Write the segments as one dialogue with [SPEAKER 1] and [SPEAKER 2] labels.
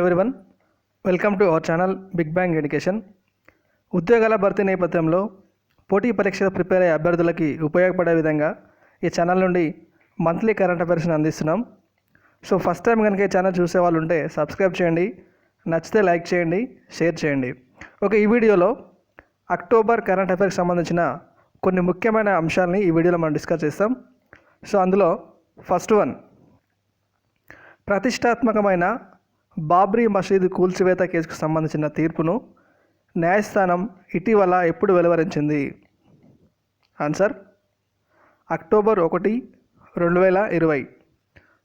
[SPEAKER 1] Everyone welcome to our channel big bang education ఉద్యోగాల భర్తీ నేపథ్యంలో పోటీ పరీక్ష ప్రిపేర్ అయ్యే అభ్యర్థులకి ఉపయోగపడే విధంగా ఈ ఛానల్ నుండి మంత్లీ కరెంట్ అఫైర్స్ని అందిస్తున్నాం. సో ఫస్ట్ టైం కనుక ఈ ఛానల్ చూసే వాళ్ళు ఉంటే సబ్స్క్రైబ్ చేయండి. నచ్చితే లైక్ చేయండి షేర్ చేయండి. ఓకే ఈ వీడియోలో అక్టోబర్ కరెంట్ అఫైర్స్కి సంబంధించిన కొన్ని ముఖ్యమైన అంశాలని ఈ వీడియోలో మనం డిస్కస్ చేస్తాం. సో అందులో ఫస్ట్ వన్ ప్రతిష్టాత్మకమైన బాబ్రీ మసీదు కూల్చివేత కేసుకు సంబంధించిన తీర్పును న్యాయస్థానం ఇటీవల ఎప్పుడు వెలువరించింది? ఆన్సర్ అక్టోబర్ ఒకటి రెండు వేల ఇరవై.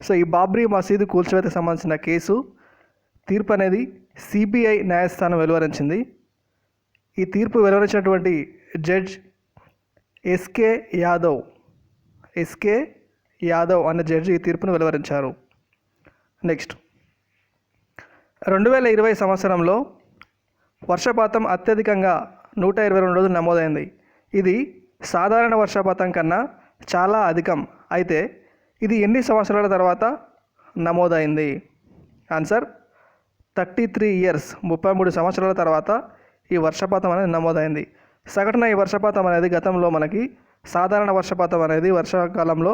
[SPEAKER 1] సో ఈ బాబ్రీ మసీదు కూల్చివేతకు సంబంధించిన కేసు తీర్పు అనేది సిబిఐ న్యాయస్థానం వెలువరించింది. ఈ తీర్పు వెలువరించినటువంటి judge SK Yadav SK Yadav అనే జడ్జి ఈ తీర్పును వెలువరించారు. నెక్స్ట్. రెండు వేల ఇరవై సంవత్సరంలో వర్షపాతం అత్యధికంగా నూట ఇరవై రెండు రోజులు నమోదైంది. ఇది సాధారణ వర్షపాతం కన్నా చాలా అధికం. అయితే ఇది ఎన్ని సంవత్సరాల తర్వాత నమోదైంది? ఆన్సర్ థర్టీ త్రీ ఇయర్స్ ముప్పై మూడు సంవత్సరాల తర్వాత ఈ వర్షపాతం అనేది నమోదైంది. సగటున ఈ వర్షపాతం అనేది గతంలో మనకి సాధారణ వర్షపాతం అనేది వర్షాకాలంలో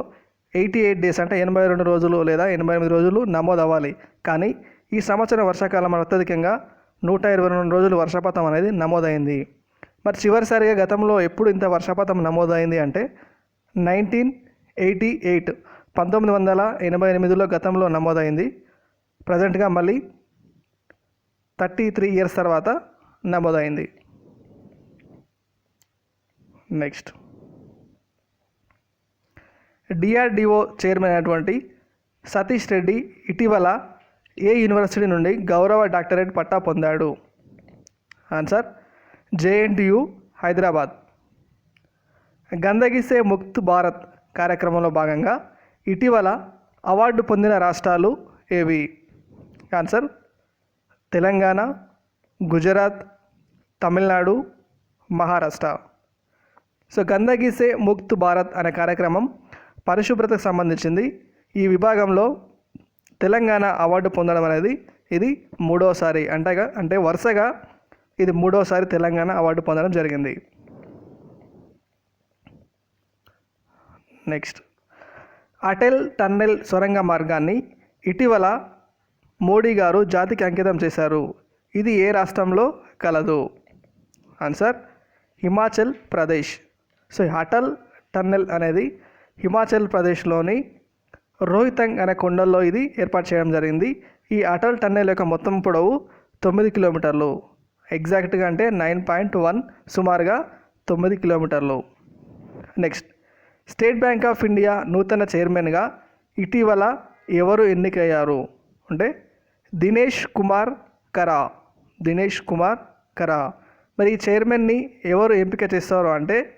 [SPEAKER 1] ఎయిటీ ఎయిట్ డేస్ అంటే ఎనభై రెండు రోజులు లేదా ఎనభై ఎనిమిది రోజులు నమోదవ్వాలి. కానీ ఈ సంవత్సరం వర్షాకాలం అత్యధికంగా నూట ఇరవై రెండు రోజులు వర్షపాతం అనేది నమోదైంది. మరి చివరిసారిగా గతంలో ఎప్పుడు ఇంత వర్షపాతం నమోదైంది అంటే నైన్టీన్ ఎయిటీ ఎయిట్ పంతొమ్మిది వందల ఎనభై ఎనిమిదిలో గతంలో నమోదైంది. ప్రజెంట్గా మళ్ళీ థర్టీ త్రీ ఇయర్స్ తర్వాత నమోదైంది. నెక్స్ట్. డిఆర్డిఓ చైర్మన్ అయినటువంటి సతీష్ రెడ్డి ఇటీవల ఏ యూనివర్సిటీ నుండి గౌరవ డాక్టరేట్ పట్టా పొందాడు? Answer JNTU Hyderabad. గందగిసే ముక్త్ భారత్ కార్యక్రమంలో భాగంగా ఇటీవల అవార్డు పొందిన రాష్ట్రాలు ఏవి? ఆన్సర్ తెలంగాణ గుజరాత్ తమిళనాడు మహారాష్ట్ర. సో గందగీసే ముక్త్ భారత్ అనే కార్యక్రమం పరిశుభ్రతకు సంబంధించింది. ఈ విభాగంలో తెలంగాణ అవార్డు పొందడం అనేది ఇది మూడోసారి అంటగా అంటే వరుసగా ఇది మూడోసారి తెలంగాణ అవార్డు పొందడం జరిగింది. నెక్స్ట్. అటెల్ టన్నెల్ సొరంగ మార్గాన్ని ఇటీవల మోడీ గారు జాతికి అంకితం చేశారు. ఇది ఏ రాష్ట్రంలో కలదు? Answer Himachal Pradesh. So Atal tunnel అనేది హిమాచల్ ప్రదేశ్లోని రోహితంగ్ అనే కొండల్లో ఇది ఏర్పాటు చేయడం జరిగింది. ఈ అటల్ టన్నెల్ యొక్క మొత్తం పొడవు తొమ్మిది కిలోమీటర్లు. ఎగ్జాక్ట్గా అంటే నైన్ పాయింట్ వన్ సుమారుగా తొమ్మిది కిలోమీటర్లు. Next State Bank of India నూతన చైర్మన్గా ఇటీవల ఎవరు ఎన్నికయ్యారు? అంటే దినేష్ కుమార్ కరా. దినేష్ కుమార్ కరా. మరి ఈ చైర్మన్ని ఎవరు ఎంపిక చేస్తారు? అంటే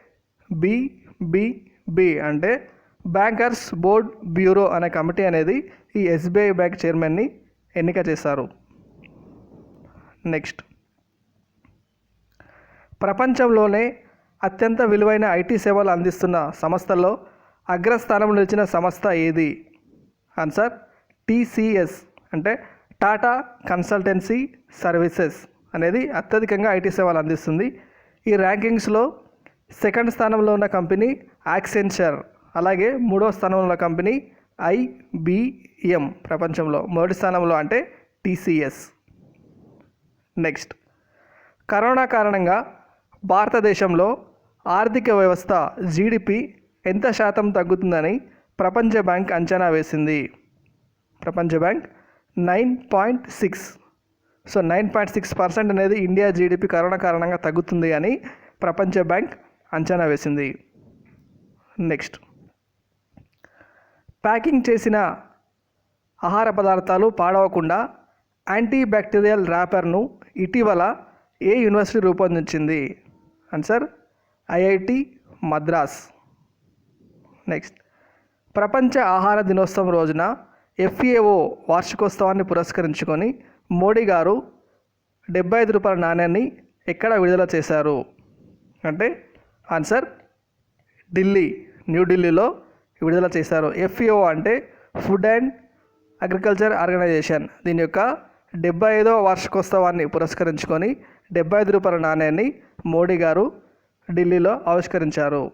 [SPEAKER 1] బిబిబి అంటే బ్యాంకర్స్ బోర్డ్ బ్యూరో అనే కమిటీ అనేది ఈ ఎస్బీఐ బ్యాంక్ చైర్మన్ని ఎన్నిక చేశారు. నెక్స్ట్. ప్రపంచంలోనే అత్యంత విలువైన ఐటీ సేవలు అందిస్తున్న సంస్థల్లో అగ్రస్థానంలో నిలిచిన సంస్థ ఏది? ఆన్సర్ టీసీఎస్ అంటే టాటా కన్సల్టెన్సీ సర్వీసెస్ అనేది అత్యధికంగా ఐటీ సేవలు అందిస్తుంది. ఈ ర్యాంకింగ్స్లో సెకండ్ స్థానంలో ఉన్న కంపెనీ యాక్సెంచర్ అలాగే మూడో స్థానంలో కంపెనీ ఐబిఎం ప్రపంచంలో మొదటి స్థానంలో అంటే టీసీఎస్. నెక్స్ట్. కరోనా కారణంగా భారతదేశంలో ఆర్థిక వ్యవస్థ జీడిపి ఎంత శాతం తగ్గుతుందని ప్రపంచ బ్యాంక్ అంచనా వేసింది. ప్రపంచ bank nine point six. So nine point six percent అనేది ఇండియా జీడిపి కరోనా కారణంగా తగ్గుతుంది అని ప్రపంచ బ్యాంక్ అంచనా వేసింది. నెక్స్ట్. ప్యాకింగ్ చేసిన ఆహార పదార్థాలు పాడవకుండా యాంటీబ్యాక్టీరియల్ ర్యాపర్ను ఇటీవల ఏ యూనివర్సిటీ రూపొందించింది? Answer IIT Madras. నెక్స్ట్ ప్రపంచ ఆహార దినోత్సవం రోజున ఎఫ్ఏఓ వార్షికోత్సవాన్ని పురస్కరించుకొని మోడీ గారు డెబ్బై ఐదు రూపాయల నాణ్యాన్ని ఎక్కడ విడుదల చేశారు? అంటే ఆన్సర్ ఢిల్లీ న్యూఢిల్లీలో విడుదల చేశారు. ఎఫ్ఈఓ అంటే ఫుడ్ అండ్ అగ్రికల్చర్ ఆర్గనైజేషన్. దీని యొక్క డెబ్బై ఐదవ వార్షికోత్సవాన్ని పురస్కరించుకొని డెబ్బై ఐదు రూపాయల నాణ్యాన్ని మోడీ గారు ఢిల్లీలో ఆవిష్కరించారు.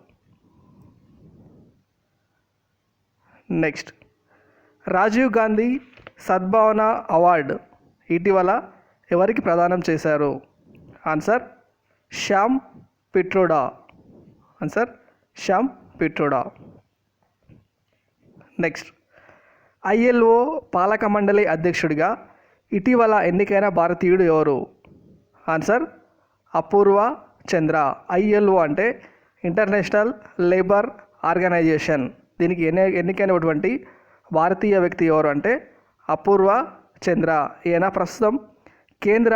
[SPEAKER 1] నెక్స్ట్. రాజీవ్ గాంధీ సద్భావన అవార్డు ఇటీవల ఎవరికి ప్రదానం చేశారు? Answer Shyam Pitroda. Answer Shyam Pitroda. Next ILO పాలక మండలి అధ్యక్షుడిగా ఇటీవల ఎన్నికైన భారతీయుడు ఎవరు? ఆన్సర్ అపూర్వ చంద్ర. ఐఎల్ఓ అంటే ఇంటర్నేషనల్ లేబర్ ఆర్గనైజేషన్ దీనికి ఎన్ని ఎన్నికైనటువంటి భారతీయ వ్యక్తి ఎవరు అంటే అపూర్వ చంద్ర. ఈయన ప్రస్తుతం కేంద్ర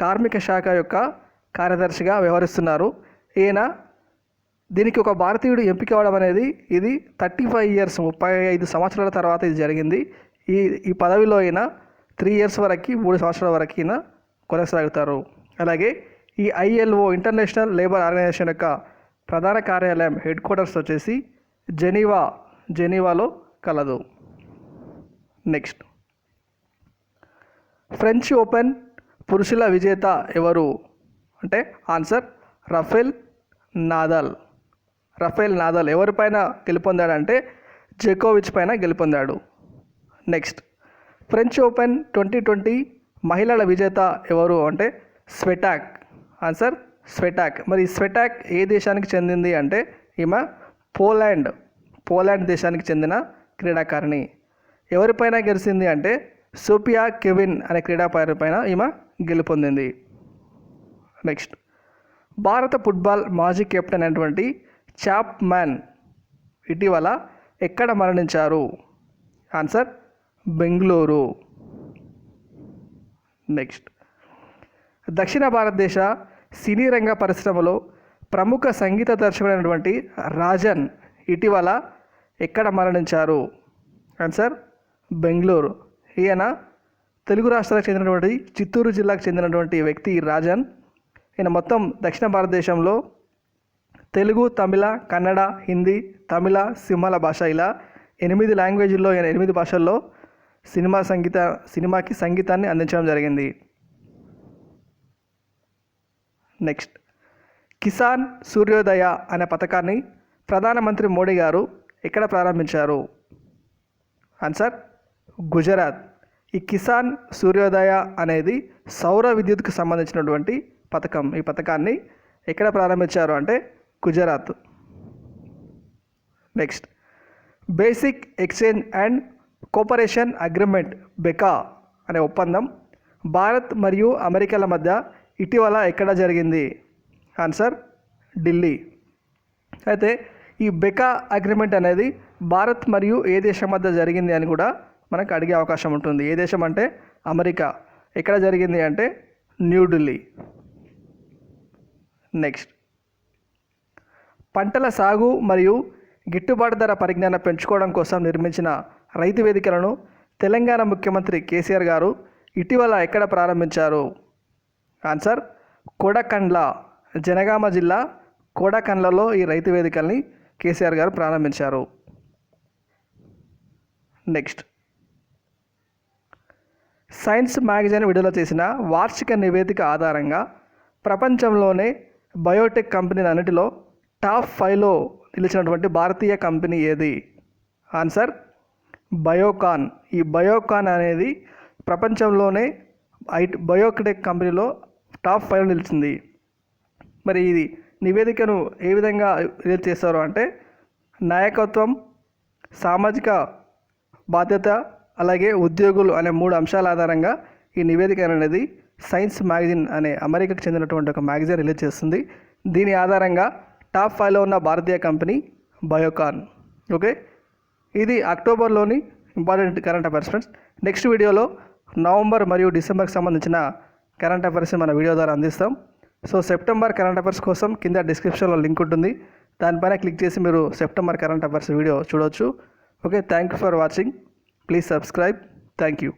[SPEAKER 1] కార్మిక శాఖ యొక్క కార్యదర్శిగా వ్యవహరిస్తున్నారు. ఈయన దీనికి ఒక భారతీయుడు ఎంపిక అవ్వడం అనేది ఇది థర్టీ ఫైవ్ ఇయర్స్ ముప్పై ఐదు సంవత్సరాల తర్వాత ఇది జరిగింది. ఈ ఈ పదవిలో అయినా త్రీ ఇయర్స్ వరకు మూడు సంవత్సరాల వరకు అయినా కొనసాగుతారు. అలాగే ఈ ఐఎల్ఓ ఇంటర్నేషనల్ లేబర్ ఆర్గనైజేషన్ యొక్క ప్రధాన కార్యాలయం హెడ్ క్వార్టర్స్ వచ్చేసి జెనీవా జెనీవాలో కలదు. నెక్స్ట్. ఫ్రెంచ్ ఓపెన్ పురుషుల విజేత ఎవరు? అంటే answer Rafael Nadal. Rafael Nadal ఎవరిపైన గెలుపొందాడంటే జెకోవిచ్ పైన గెలుపొందాడు. Next French Open twenty twenty మహిళల విజేత ఎవరు అంటే స్వెటాక్. ఆన్సర్ స్వెటాక్. మరి స్వెటాక్ ఏ దేశానికి చెందింది అంటే ఈమె పోలాండ్ పోలాండ్ దేశానికి చెందిన క్రీడాకారిణి. ఎవరిపైన గెలిచింది అంటే సోపియా కెవిన్ అనే క్రీడాకారి పైన ఈమె గెలుపొందింది. నెక్స్ట్ భారత ఫుట్బాల్ మాజీ కెప్టెన్ అయినటువంటి చాప్ మ్యాన్ ఇటీవల ఎక్కడ మరణించారు? ఆన్సర్ బెంగళూరు. నెక్స్ట్. దక్షిణ భారతదేశ సినీ రంగ పరిశ్రమలో ప్రముఖ సంగీత దర్శకుడైనటువంటి రాజన్ ఇటీవల ఎక్కడ మరణించారు? ఆన్సర్ బెంగళూరు. ఈయన తెలుగు రాష్ట్రాలకు చెందినటువంటి చిత్తూరు జిల్లాకు చెందినటువంటి వ్యక్తి రాజన్. ఈయన మొత్తం దక్షిణ భారతదేశంలో తెలుగు తమిళ కన్నడ హిందీ తమిళ సింహళ భాష ఇలా ఎనిమిది లాంగ్వేజ్ల్లో ఎనిమిది భాషల్లో సినిమా సంగీత సినిమాకి సంగీతాన్ని అందించడం జరిగింది. నెక్స్ట్. కిసాన్ సూర్యోదయ అనే పథకాన్ని ప్రధానమంత్రి మోడీ గారు ఎక్కడ ప్రారంభించారు? ఆన్సర్ గుజరాత్. ఈ కిసాన్ సూర్యోదయ అనేది సౌర విద్యుత్కు సంబంధించినటువంటి పథకం. ఈ పథకాన్ని ఎక్కడ ప్రారంభించారు అంటే Gujarat. Next basic exchange and cooperation agreement BECA అనే ఒప్పందం భారత్ మరియు అమెరికాల మధ్య ఇటీవల ఎక్కడ జరిగింది? ఆన్సర్ ఢిల్లీ. అయితే ఈ బెకా అగ్రిమెంట్ అనేది భారత్ మరియు ఏ దేశం మధ్య జరిగింది అని కూడా మనకు అడిగే అవకాశం ఉంటుంది. ఏ దేశం అంటే? అమెరికా. ఎక్కడ జరిగింది అంటే? న్యూఢిల్లీ నెక్స్ట్ పంటల సాగు మరియు గిట్టుబాటు ధర పరిజ్ఞానం పెంచుకోవడం కోసం నిర్మించిన రైతు వేదికలను తెలంగాణ ముఖ్యమంత్రి కేసీఆర్ గారు ఇటీవల ఎక్కడ ప్రారంభించారు? ఆన్సర్ కోడకండ్ల జనగామ జిల్లా కోడకండ్లలో ఈ రైతు వేదికల్ని కేసీఆర్ గారు ప్రారంభించారు. నెక్స్ట్. సైన్స్ మ్యాగజైన్ విడుదల చేసిన వార్షిక నివేదిక ఆధారంగా ప్రపంచంలోనే బయోటెక్ కంపెనీలన్నిటిలో టాప్ ఫైవ్లో నిలిచినటువంటి భారతీయ కంపెనీ ఏది? ఆన్సర్ బయోకాన్. ఈ బయోకాన్ అనేది ప్రపంచంలోనే ఐటీ బయోటెక్ కంపెనీలో టాప్ ఫైవ్ నిలిచింది. మరి ఇది నివేదికను ఏ విధంగా రిలీజ్ చేస్తారు అంటే నాయకత్వం సామాజిక బాధ్యత అలాగే ఉద్యోగులు అనే మూడు అంశాల ఆధారంగా ఈ నివేదిక అనేది సైన్స్ మ్యాగజైన్ అనే అమెరికాకు చెందినటువంటి ఒక మ్యాగజైన్ రిలీజ్ చేస్తుంది. దీని ఆధారంగా టాప్ ఫైవ్లో ఉన్న భారతీయ కంపెనీ బయోకాన్. ఓకే? ఇది అక్టోబర్లోని important current affairs friends. Next వీడియోలో నవంబర్ మరియు డిసెంబర్కి సంబంధించిన కరెంట్ అఫైర్స్ మన వీడియో ద్వారా అందిస్తాం. సో సెప్టెంబర్ కరెంట్ అఫైర్స్ కోసం కింద డిస్క్రిప్షన్లో లింక్ ఉంటుంది. దానిపైన క్లిక్ చేసి మీరు సెప్టెంబర్ కరెంట్ అఫైర్స్ వీడియో చూడవచ్చు okay? Thank you for watching. Please subscribe. Thank you.